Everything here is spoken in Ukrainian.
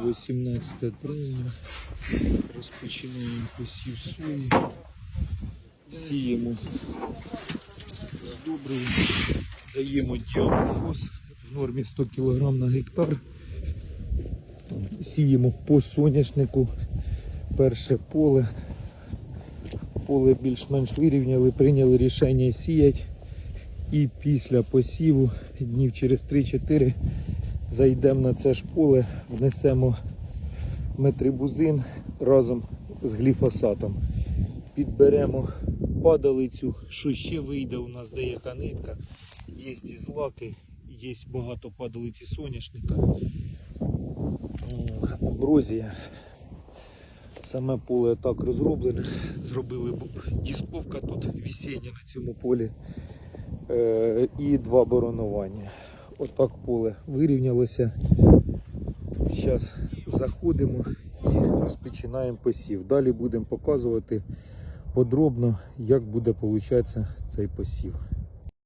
18 травня. Розпочинаємо посів сої. Сіємо з добривом. Даємо діамофос в нормі 100 кг на гектар. Сіємо по соняшнику. Перше поле. Поле більш-менш вирівняли, прийняли рішення сіяти. І після посіву днів через 3-4 зайдемо на це ж поле, внесемо метрибузин разом з гліфосатом. Підберемо падалицю, що ще вийде у нас деяка нитка. Є і злаки, є багато падалиці соняшника. М, Амброзія. Саме поле так розроблене. Зробили дисковка тут весіння на цьому полі. Е, і два боронування. Отак поле вирівнялося. Зараз заходимо і розпочинаємо посів. Далі будемо показувати подробно, як буде получатися цей посів.